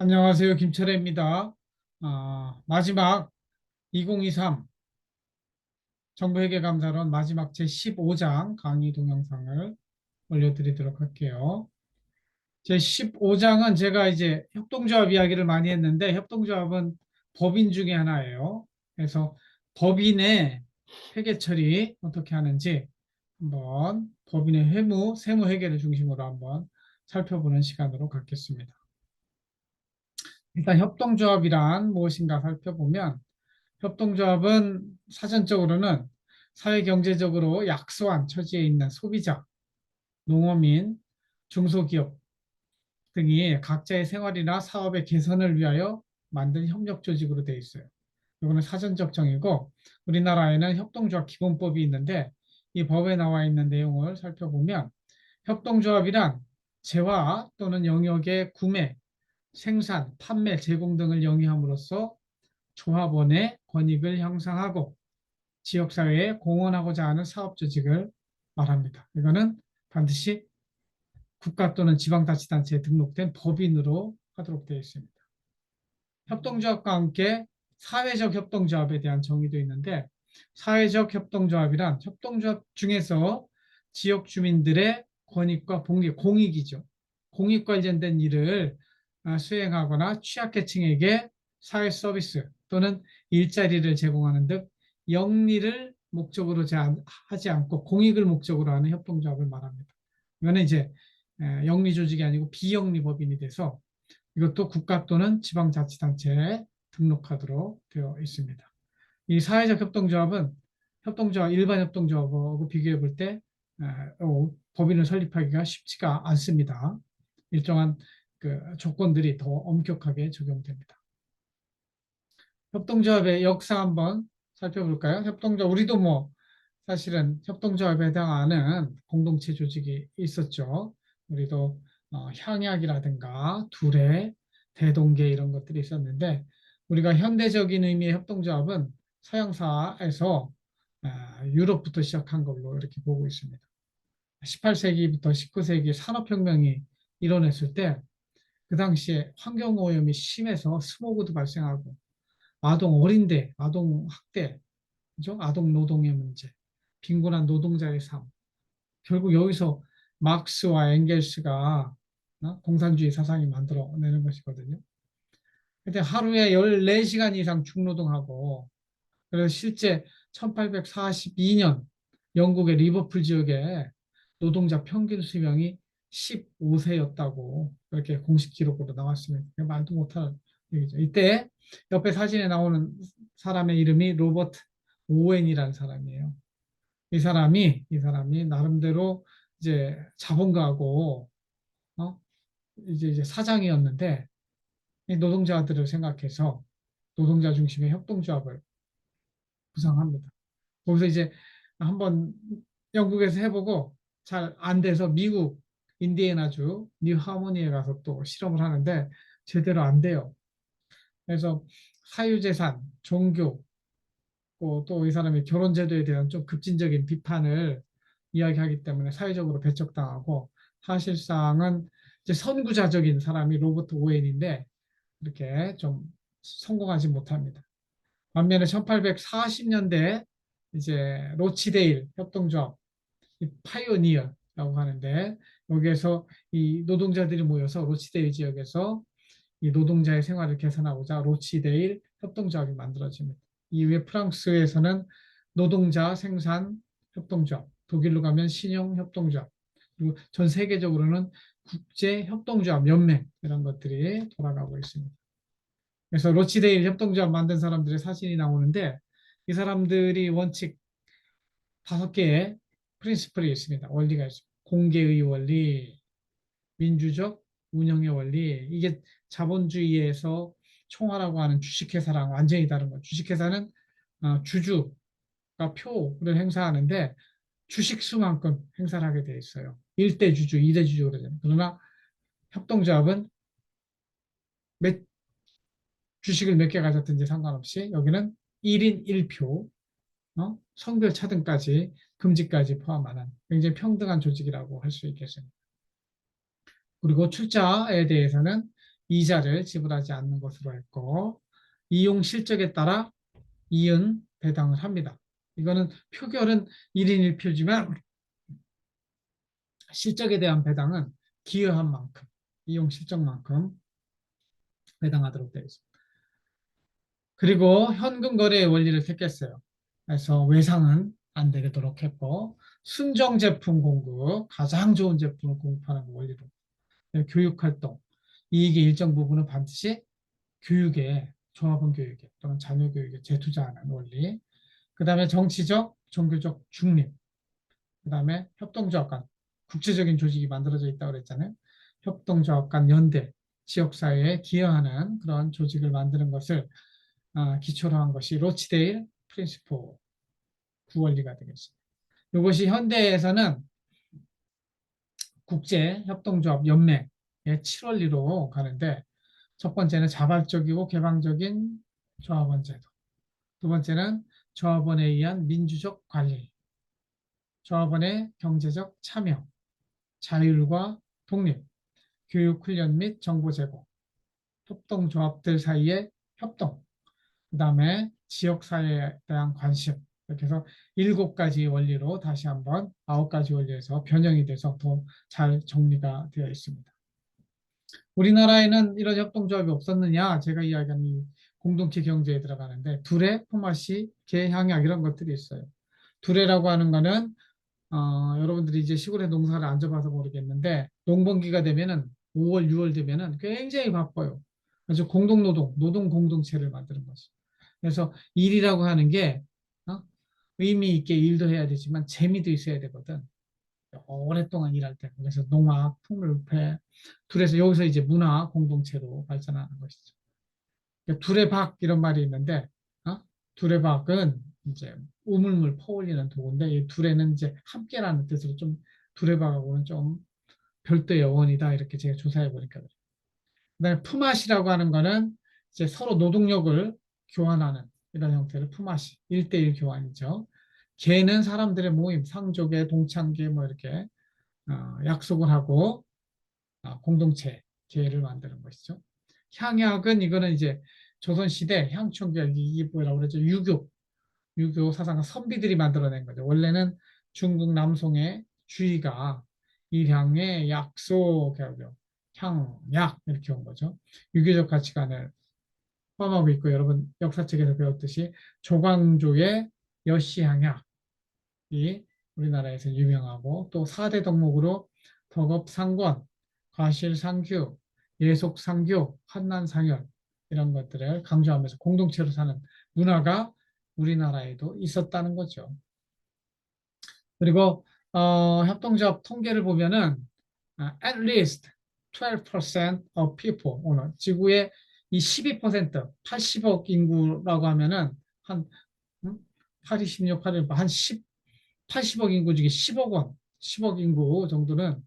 안녕하세요. 김철애입니다. 아, 마지막 2023 정부회계 감사론 마지막 제15장 강의 동영상을 올려드리도록 할게요. 제15장은 제가 이제 협동조합 이야기를 많이 했는데 협동조합은 법인 중에 하나예요. 그래서 법인의 회계 처리 어떻게 하는지 한번 법인의 회무, 세무 회계를 중심으로 한번 살펴보는 시간으로 갖겠습니다. 일단 협동조합이란 무엇인가 살펴보면 협동조합은 사전적으로는 사회경제적으로 약소한 처지에 있는 소비자, 농어민, 중소기업 등이 각자의 생활이나 사업의 개선을 위하여 만든 협력 조직으로 되어 있어요. 이거는 사전적 정의고 우리나라에는 협동조합 기본법이 있는데 이 법에 나와 있는 내용을 살펴보면 협동조합이란 재화 또는 영역의 구매, 생산, 판매, 제공 등을 영위함으로써 조합원의 권익을 형성하고 지역사회에 공헌하고자 하는 사업 조직을 말합니다. 이거는 반드시 국가 또는 지방자치단체에 등록된 법인으로 하도록 되어 있습니다. 협동조합과 함께 사회적 협동조합에 대한 정의도 있는데 사회적 협동조합이란 협동조합 중에서 지역 주민들의 권익과 복리, 공익이죠. 공익 관련된 일을 아, 수행하거나 취약계층에게 사회 서비스 또는 일자리를 제공하는 등 영리를 목적으로 하지 않고 공익을 목적으로 하는 협동조합을 말합니다. 이거는 이제 영리 조직이 아니고 비영리 법인이 돼서 이것도 국가 또는 지방자치단체에 등록하도록 되어 있습니다. 이 사회적 협동조합은 협동조합 일반 협동조합하고 비교해 볼때 어, 법인을 설립하기가 쉽지가 않습니다. 일정한 그 조건들이 더 엄격하게 적용됩니다. 협동조합의 역사 한번 살펴볼까요? 협동조합 우리도 뭐 사실은 협동조합에 해당하는 공동체 조직이 있었죠. 우리도 어, 향약이라든가 두레, 대동계 이런 것들이 있었는데 우리가 현대적인 의미의 협동조합은 서양사에서 아, 유럽부터 시작한 걸로 이렇게 보고 있습니다. 18세기부터 19세기 산업혁명이 일어났을 때 그 당시에 환경오염이 심해서 스모그도 발생하고 아동 어린데 아동 학대 그죠? 아동 노동의 문제 빈곤한 노동자의 삶 결국 여기서 막스와 엥겔스가 어? 공산주의 사상이 만들어내는 것이거든요. 근데 하루에 14시간 이상 중노동하고 그래서 실제 1842년 영국의 리버풀 지역에 노동자 평균 수명이 15세였다고 그렇게 공식 기록으로 나왔습니다. 말도 못할 얘기죠. 이때 옆에 사진에 나오는 사람의 이름이 로버트 오웬이라는 사람이에요. 이 사람이 이 사람이 나름대로 이제 자본가고 어? 이제 이제 사장이었는데 이 노동자들을 생각해서 노동자 중심의 협동조합을 구성합니다. 거기서 이제 한번 영국에서 해보고 잘 안 돼서 미국 인디애나주 뉴 하모니에 가서 또 실험을 하는데 제대로 안 돼요. 그래서 사유재산, 종교, 또 이 사람의 결혼제도에 대한 좀 급진적인 비판을 이야기하기 때문에 사회적으로 배척당하고 사실상은 이제 선구자적인 사람이 로버트 오웬인데 이렇게 좀 성공하지 못합니다. 반면에 1840년대 이제 로치데일 협동조합, 파이오니어라고 하는데 여기에서 이 노동자들이 모여서 로치데일 지역에서 이 노동자의 생활을 개선하고자 로치데일 협동조합이 만들어집니다. 이후에 프랑스에서는 노동자 생산 협동조합, 독일로 가면 신용 협동조합, 그리고 전 세계적으로는 국제 협동조합 연맹 이런 것들이 돌아가고 있습니다. 그래서 로치데일 협동조합 만든 사람들의 사진이 나오는데 이 사람들이 원칙 다섯 개의 프린시플이 있습니다. 원리가 있습니다. 공개의 원리, 민주적 운영의 원리, 이게 자본주의에서 총화라고 하는 주식회사랑 완전히 다른 거예요. 주식회사는 어, 주주가 표를 행사하는데 주식 수만큼 행사를 하게 돼 있어요. 1대 주주, 2대 주주 그러잖아요. 그러나 협동조합은 몇, 주식을 몇 개 가졌든지 상관없이 여기는 1인 1표, 어? 성별 차등까지 금지까지 포함하는 굉장히 평등한 조직이라고 할 수 있겠습니다. 그리고 출자에 대해서는 이자를 지불하지 않는 것으로 했고 이용 실적에 따라 이은 배당을 합니다. 이거는 표결은 1인 1표지만 실적에 대한 배당은 기여한 만큼, 이용 실적만큼 배당하도록 되어 있습니다. 그리고 현금 거래의 원리를 택했어요. 그래서 외상은 안 되도록 했고 순정 제품 공급, 가장 좋은 제품을 공급하는 원리로 네, 교육 활동, 이익의 일정 부분은 반드시 교육에 조합원 교육에 또는 자녀 교육에 재투자하는 원리. 그 다음에 정치적, 종교적 중립. 그 다음에 협동조합 간 국제적인 조직이 만들어져 있다고 그랬잖아요. 협동조합 간 연대, 지역사회에 기여하는 그런 조직을 만드는 것을 아, 기초로 한 것이 로치데일 프린시포 구원리가 되겠습니다. 이것이 현대에서는 국제협동조합 연맹의 7원리로 가는데 첫 번째는 자발적이고 개방적인 조합원 제도 두 번째는 조합원에 의한 민주적 관리 조합원의 경제적 참여 자율과 독립 교육 훈련 및 정보 제공 협동조합들 사이의 협동 그 다음에 지역사회에 대한 관심 이렇게 해서 일곱 가지 원리로 다시 한번 아홉 가지 원리에서 변형이 돼서 더 잘 정리가 되어 있습니다. 우리나라에는 이런 협동조합이 없었느냐? 제가 이야기하는 이 공동체 경제에 들어가는데 두레, 포마시, 개, 향약 이런 것들이 있어요. 두레라고 하는 거는 어, 여러분들이 이제 시골에 농사를 안 접어서 모르겠는데 농번기가 되면은 5월, 6월 되면은 굉장히 바빠요. 그래서 공동노동, 노동 공동체를 만드는 거죠. 그래서 일이라고 하는 게 어? 의미 있게 일도 해야 되지만 재미도 있어야 되거든. 오랫동안 일할 때 그래서 농악, 풍물패, 둘에서 여기서 이제 문화 공동체로 발전하는 것이죠. 그러니까 두레박 이런 말이 있는데 어? 두레박은 이제 우물물 퍼올리는 도구인데 이 두레는 이제 함께라는 뜻으로 좀 두레박하고는 좀 별도의 어원이다 이렇게 제가 조사해 보니까. 그다음에 품앗이라고 하는 거는 이제 서로 노동력을 교환하는 이런 형태를 품앗이, 일대일 교환이죠. 개는 사람들의 모임, 상족의 동창계 뭐 이렇게 어, 약속을 하고 어, 공동체 계를 만드는 것이죠. 향약은 이거는 이제 조선시대 향촌교육 이게 뭐라고 그러죠? 유교, 유교 사상가 선비들이 만들어낸 거죠. 원래는 중국 남송의 주의가 일향의 약속, 향, 약 이렇게 온 거죠. 유교적 가치관을 포함하고 있고 여러분 역사책에서 배웠듯이 조광조의 여시향약 이 우리나라에서 유명하고 또 4대 덕목으로 덕업상권, 과실상규, 예속상교, 환난상열 이런 것들을 강조하면서 공동체로 사는 문화가 우리나라에도 있었다는 거죠. 그리고 어, 협동조합 통계를 보면은 uh, at least 12% of people 오늘 지구의 이 12% 80억 인구라고 하면은 한 8, 26, 8, 한 10, 80억 인구 중에 10억 원, 10억 인구 정도는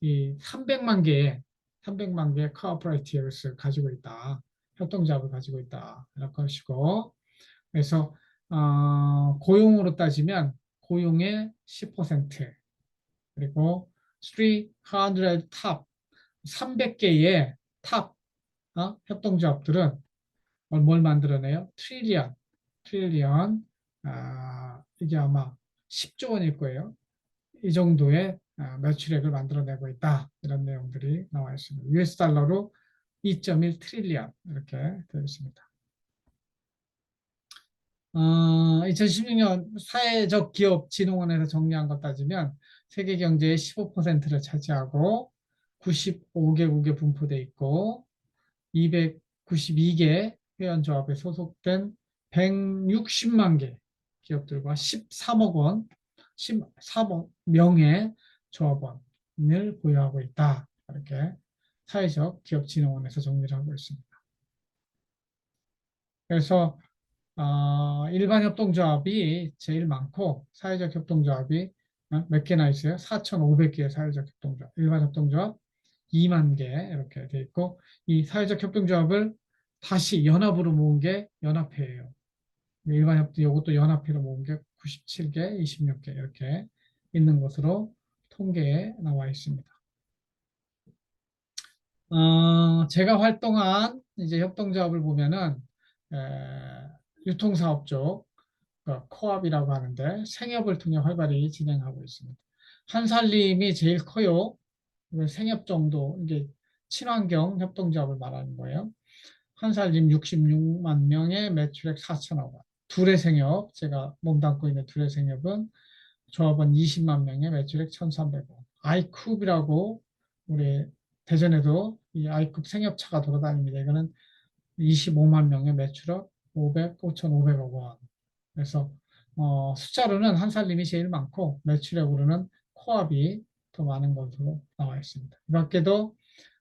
이 300만 개의 300만 개의 코어퍼레이티브를 가지고 있다. 협동조합을 가지고 있다. 이런 것이고 그래서 어, 고용으로 따지면 고용의 10% 그리고 300탑 300개의 탑 어? 협동조합들은 뭘 만들어내요? 트릴리언 트릴리언 아, 이게 아마 10조 원일 거예요. 이 정도의 아, 매출액을 만들어내고 있다. 이런 내용들이 나와 있습니다. US 달러로 2.1 트릴리언 이렇게 되어 있습니다. 어, 2016년 사회적 기업 진흥원에서 정리한 것 따지면 세계 경제의 15%를 차지하고 95개국에 분포돼 있고 292개 회원조합에 소속된 160만 개 기업들과 13억 원, 13억 명의 조합원을 보유하고 있다. 이렇게 사회적 기업진흥원에서 정리를 하고 있습니다. 그래서 어, 일반 협동조합이 제일 많고 사회적 협동조합이 어, 몇 개나 있어요? 4,500개의 사회적 협동조합, 일반 협동조합 2만 개 이렇게 돼 있고 이 사회적 협동조합을 다시 연합으로 모은 게 연합회예요. 일반 협동 이것도 연합회로 모은 게 97개, 26개 이렇게 있는 것으로 통계에 나와 있습니다. 어, 제가 활동한 이제 협동조합을 보면은 에, 유통사업 쪽그 코업이라고 하는데 생협을 통해 활발히 진행하고 있습니다. 한살림이 제일 커요. 그 생협 정도 이게 친환경 협동조합을 말하는 거예요. 한살림 66만 명의 매출액 4천억 원. 둘의 생협 제가 몸담고 있는 둘의 생협은 조합원 20만 명의 매출액 1,300원. 아이쿱이라고 우리 대전에도 이 아이쿱 생협차가 돌아다닙니다. 이거는 25만 명의 매출액 500, 5,500억 원. 그래서 어, 숫자로는 한살림이 제일 많고 매출액으로는 코압이 더 많은 것으로 나와 있습니다. 이 밖에도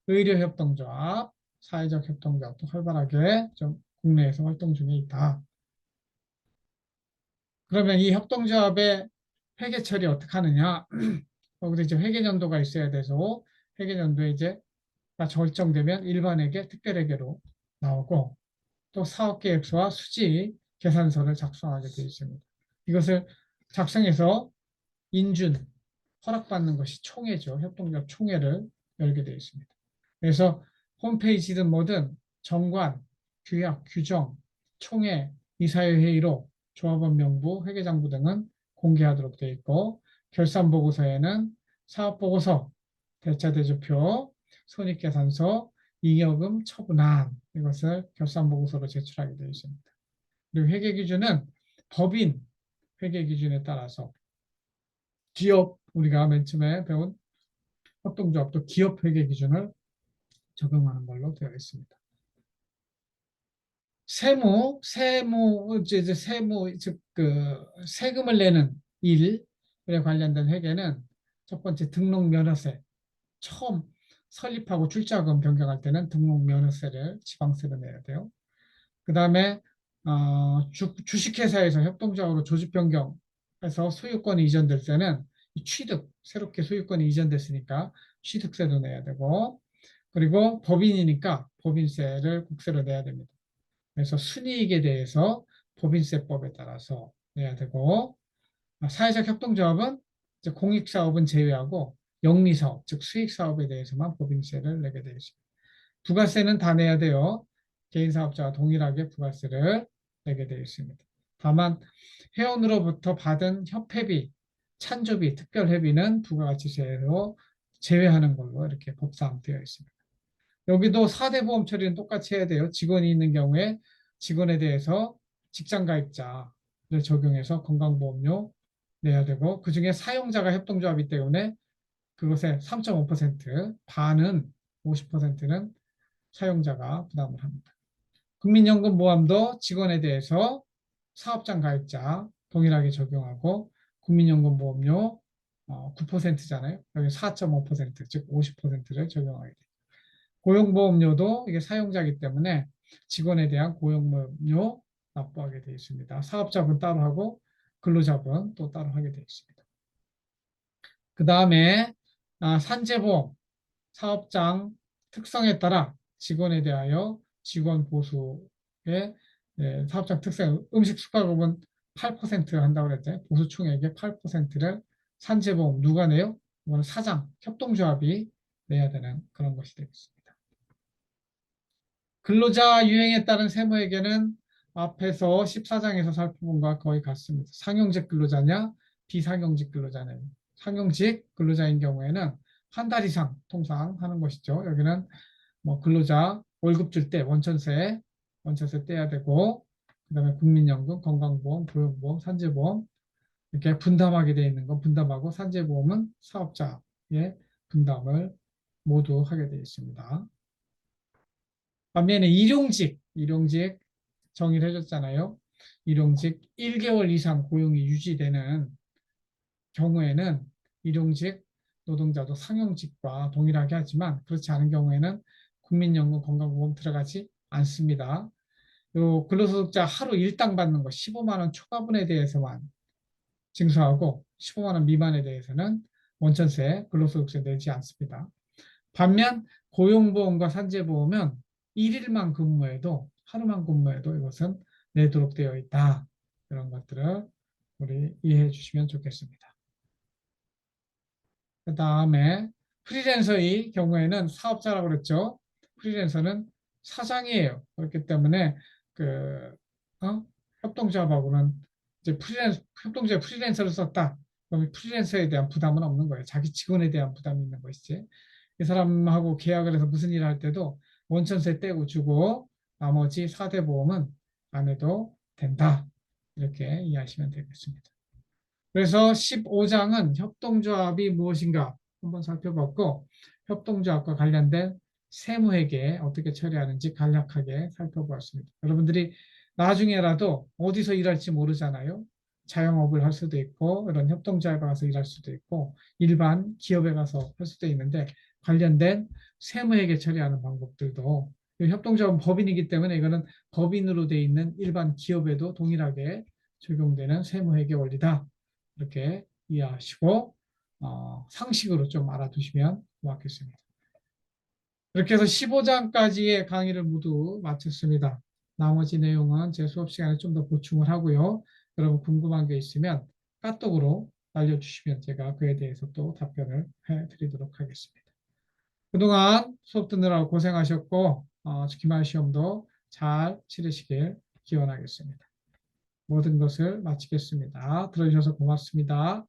의료협동조합, 사회적 협동조합도 활발하게 좀 국내에서 활동 중에 있다. 그러면 이 협동조합의 회계 처리 어떻게 하느냐? 거기서 이제 회계연도가 있어야 돼서 회계연도에 이제 결정되면 일반회계, 특별회계로 나오고 또 사업계획서와 수지 계산서를 작성하게 되어 있습니다. 이것을 작성해서 인준, 허락받는 것이 총회죠. 협동조합 총회를 열게 되어 있습니다. 그래서 홈페이지든 뭐든 정관, 규약, 규정, 총회, 이사회 회의로 조합원 명부, 회계장부 등은 공개하도록 되어 있고 결산보고서에는 사업보고서, 대차대조표, 손익계산서, 잉여금 처분안 이것을 결산보고서로 제출하게 되어 있습니다. 그리고 회계기준은 법인 회계기준에 따라서 기업 우리가 맨 처음에 배운 협동조합도 기업 회계 기준을 적용하는 걸로 되어 있습니다. 세무, 세무, 이제 세무, 즉, 그, 세금을 내는 일에 관련된 회계는 첫 번째 등록 면허세. 처음 설립하고 출자금 변경할 때는 등록 면허세를 지방세로 내야 돼요. 그 다음에, 어, 주, 주식회사에서 협동적으로 조직 변경해서 소유권이 이전될 때는 취득, 새롭게 소유권이 이전됐으니까 취득세도 내야 되고, 그리고 법인이니까 법인세를 국세로 내야 됩니다. 그래서 순이익에 대해서 법인세법에 따라서 내야 되고 사회적 협동조합은 공익사업은 제외하고 영리사업, 즉 수익사업에 대해서만 법인세를 내게 되어 있습니다. 부가세는 다 내야 돼요. 개인사업자와 동일하게 부가세를 내게 되어 있습니다. 다만 회원으로부터 받은 협회비, 찬조비, 특별회비는 부가가치세로 제외하는 걸로 이렇게 법상 되어 있습니다. 여기도 4대 보험 처리는 똑같이 해야 돼요. 직원이 있는 경우에 직원에 대해서 직장 가입자를 적용해서 건강보험료 내야 되고 그 중에 사용자가 협동조합이기 때문에 그것의 3.5% 반은 50%는 사용자가 부담을 합니다. 국민연금보험도 직원에 대해서 사업장 가입자 동일하게 적용하고 국민연금보험료 9%잖아요. 어, 여기 4.5%, 즉 50%를 적용하게 됩니다. 고용보험료도 이게 사용자이기 때문에 직원에 대한 고용보험료 납부하게 되어 있습니다. 사업자분 따로 하고 근로자분 또 따로 하게 되어 있습니다. 그 다음에 아, 산재보험 사업장 특성에 따라 직원에 대하여 직원 보수의 네, 사업장 특성 음식 수가금은 8% 한다고 그랬죠. 보수 총액의 8%를 산재보험 누가 내요? 이거는 사장, 협동조합이 내야 되는 그런 것이 되겠습니다. 근로자 유행에 따른 세무에게는 앞에서 14장에서 살펴본 것과 거의 같습니다. 상용직 근로자냐, 비상용직 근로자냐. 상용직 근로자인 경우에는 한 달 이상 통상 하는 것이죠. 여기는 뭐 근로자 월급 줄 때 원천세, 원천세 떼야 되고, 그 다음에 국민연금, 건강보험, 고용보험, 산재보험 이렇게 분담하게 되어 있는 건 분담하고 산재보험은 사업자의 분담을 모두 하게 되어 있습니다. 반면에 일용직, 일용직 정의를 해줬잖아요. 일용직 1개월 이상 고용이 유지되는 경우에는 일용직 노동자도 상용직과 동일하게 하지만 그렇지 않은 경우에는 국민연금 건강보험 들어가지 않습니다. 요 근로소득자 하루 일당 받는 거 15만 원 초과분에 대해서만 징수하고 15만 원 미만에 대해서는 원천세 근로소득세 내지 않습니다. 반면 고용보험과 산재보험은 1일만 근무해도 하루만 근무해도 이것은 내도록 되어 있다. 이런 것들을 우리 이해해 주시면 좋겠습니다. 그 다음에 프리랜서의 경우에는 사업자라고 그랬죠. 프리랜서는 사장이에요. 그렇기 때문에 그 어? 협동조합하고는 이제 프리랜서 협동조합 프리랜서를 썼다. 그럼 프리랜서에 대한 부담은 없는 거예요. 자기 직원에 대한 부담이 있는 것이지. 이 사람하고 계약을 해서 무슨 일을 할 때도 원천세 떼고 주고 나머지 4대 보험은 안 해도 된다. 이렇게 이해하시면 되겠습니다. 그래서 15장은 협동조합이 무엇인가 한번 살펴봤고 협동조합과 관련된 세무회계 어떻게 처리하는지 간략하게 살펴보았습니다. 여러분들이 나중에라도 어디서 일할지 모르잖아요. 자영업을 할 수도 있고 이런 협동조합에 가서 일할 수도 있고 일반 기업에 가서 할 수도 있는데 관련된 세무회계 처리하는 방법들도 이 협동조합은 법인이기 때문에 이거는 법인으로 돼 있는 일반 기업에도 동일하게 적용되는 세무회계 원리다. 이렇게 이해하시고 어, 상식으로 좀 알아두시면 고맙겠습니다. 이렇게 해서 15장까지의 강의를 모두 마쳤습니다. 나머지 내용은 제 수업 시간에 좀 더 보충을 하고요. 여러분 궁금한 게 있으면 카톡으로 알려주시면 제가 그에 대해서 또 답변을 해드리도록 하겠습니다. 그동안 수업 듣느라고 고생하셨고 어, 기말 시험도 잘 치르시길 기원하겠습니다. 모든 것을 마치겠습니다. 들어주셔서 고맙습니다.